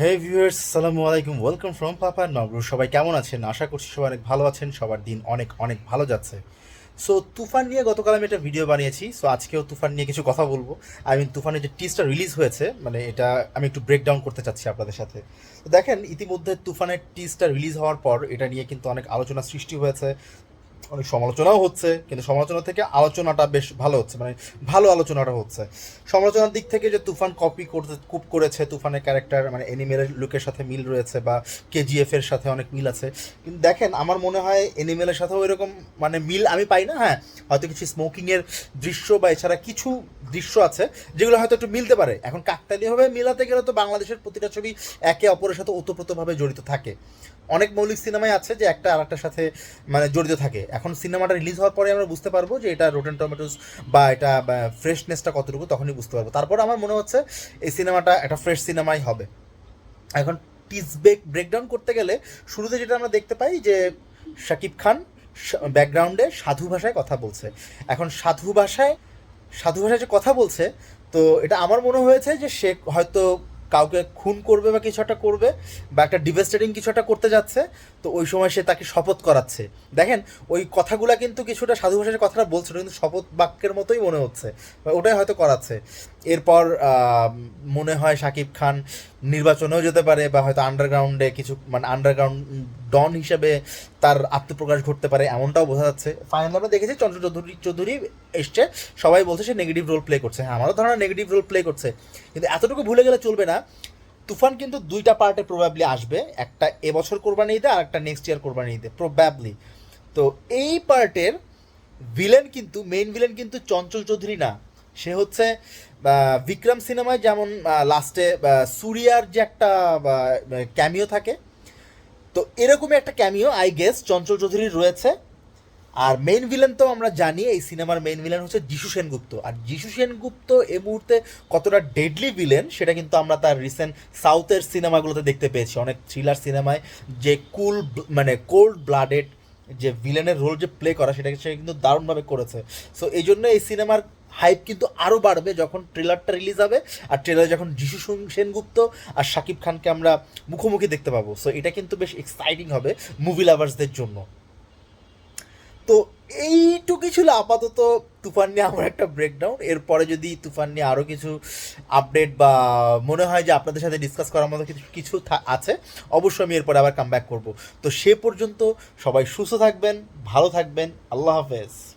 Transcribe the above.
হে viewers আসসালামু আলাইকুম। Welcome from পাপা নগর সবাই কেমন আছেন? আশা করছি সবাই অনেক ভালো আছেন। সবার দিন অনেক অনেক ভালো যাচ্ছে। সো তুফান নিয়ে গতকাল আমি একটা ভিডিও বানিয়েছি। সো আজকেও তুফান নিয়ে কিছু কথা বলব। আই মিন তুফানের যে টিজটা রিলিজ হয়েছে মানে এটা আমি একটু ব্রেকডাউন করতে চাচ্ছি আপনাদের সাথে। তো দেখেন, ইতিমধ্যে তুফানের টিজটা রিলিজ হওয়ার পর এটা নিয়ে কিন্তু অনেক আলোচনা সৃষ্টি হয়েছে। অনেক সমালোচনাও হচ্ছে, কিন্তু সমালোচনা থেকে আলোচনাটা বেশ ভালো হচ্ছে মানে ভালো আলোচনাটা হচ্ছে। সমালোচনার দিক থেকে যে তুফান কপি করতে খুব করেছে, তুফানের ক্যারেক্টার মানে এনিমেলের লুকের সাথে মিল রয়েছে, বা কেজিএফ এর সাথে অনেক মিল আছে। কিন্তু দেখেন, আমার মনে হয় এনিমেলের সাথেও এরকম মানে মিল আমি পাই না হ্যাঁ? হয়তো কিছু স্মোকিংয়ের দৃশ্য বা এছাড়া কিছু দৃশ্য আছে, যেগুলো হয়তো একটু মিলতে পারে। এখন কাকতালীয়ভাবে মিলাতে গেলে তো বাংলাদেশের প্রতিটা ছবি একে অপরের সাথে ওতপ্রোতভাবে জড়িত থাকে। অনেক মৌলিক সিনেমাই আছে যে একটা আর একটার সাথে মানে জড়িত থাকে। এখন সিনেমাটা রিলিজ হওয়ার পরে আমরা বুঝতে পারব যে এটা রোটেন টমেটোস বা এটা ফ্রেশনেসটা কতটুকু, তখনই বুঝতে পারব। তারপর আমার মনে হচ্ছে এই সিনেমাটা একটা ফ্রেশ সিনেমাই হবে। এখন টিজ ব্রেক ব্রেকডাউন করতে গেলে শুরুতে যেটা আমরা দেখতে পাই যে শাকিব খান ব্যাকগ্রাউন্ডে সাধু ভাষায় কথা বলছে। এখন সাধু ভাষায় সাধু ভাষায় যে কথা বলছে, তো এটা আমার মনে হয়েছে যে সে হয়তো কাউকে খুন করবে বা কিছু একটা করবে বা একটা ডিভেস্টেটিং কিছু একটা করতে যাচ্ছে, তো ওই সময় সে তাকে শপথ করাচ্ছে। দেখেন, ওই কথাগুলো কিন্তু কিছুটা সাধু ভাষার কথাটা বলছিল কিন্তু শপথ বাক্যের মতোই মনে হচ্ছে ওটাই হয়তো করাচ্ছে। এরপর মনে হয় শাকিব খান নির্বাচনেও যেতে পারে বা হয়তো আন্ডারগ্রাউন্ডে কিছু মানে আন্ডারগ্রাউন্ড ডন হিসাবে তার আত্মপ্রকাশ ঘটতে পারে, এমনটাও বোঝা যাচ্ছে। ফাইনাল আমরা দেখেছি চন্দ্র চৌধুরী চৌধুরী এসছে, সবাই বলছে সে নেগেটিভ রোল প্লে করছে। হ্যাঁ আমারও ধারণা নেগেটিভ রোল প্লে করছে। কিন্তু এতটুকু ভুলে গেলে চলবে না। তুফান কিন্তু দুইটা পার্টে প্রবাবলি আসবে, একটা এবছর কোরবানি ঈদে আর একটা নেক্সট ইয়ার কোরবানি ঈদে প্রবাবলি তো এই পার্টের ভিলেন কিন্তু মেইন ভিলেন কিন্তু চঞ্চল চৌধুরী না। সে হচ্ছে বিক্রম সিনেমায় যেমন লাস্টে সুরিয়ার যে একটা ক্যামিও থাকে তো এরকমই একটা ক্যামিও আই গেস চঞ্চল চৌধুরীর রয়েছে। আর মেইন ভিলেন তো আমরা জানি, এই সিনেমার মেইন ভিলেন হচ্ছে যিশু সেনগুপ্ত। আর যিশু সেনগুপ্ত এই মুহূর্তে কতটা ডেডলি ভিলেন সেটা কিন্তু আমরা তার রিসেন্ট সাউথের সিনেমাগুলোতে দেখতে পেয়েছি। অনেক থ্রিলার সিনেমায় যে কুল মানে কোল্ড ব্লাডেড যে ভিলেনের রোল যে প্লে করা, সেটাকে সে কিন্তু দারুণভাবে করেছে। সো এই জন্য এই সিনেমার হাইপ কিন্তু আরও বাড়বে যখন ট্রেলারটা রিলিজ হবে। আর ট্রেলারে যখন যিশু সেন- সেনগুপ্ত আর শাকিব খানকে আমরা মুখোমুখি দেখতে পাবো। সো এটা কিন্তু বেশ এক্সাইটিং হবে মুভি লাভার্সদের জন্য। তো এইটুকুই ছিল আপাতত তুফান নিয়ে আমার একটা ব্রেকডাউন এরপরে যদি তুফান নিয়ে আরও কিছু আপডেট বা মনে হয় যে আপনাদের সাথে ডিসকাস করার মতো কিছু কিছু আছে, অবশ্যই আমি এরপরে আবার কাম ব্যাক করব। তো সে পর্যন্ত সবাই সুস্থ থাকবেন, ভালো থাকবেন। আল্লাহ হাফেজ।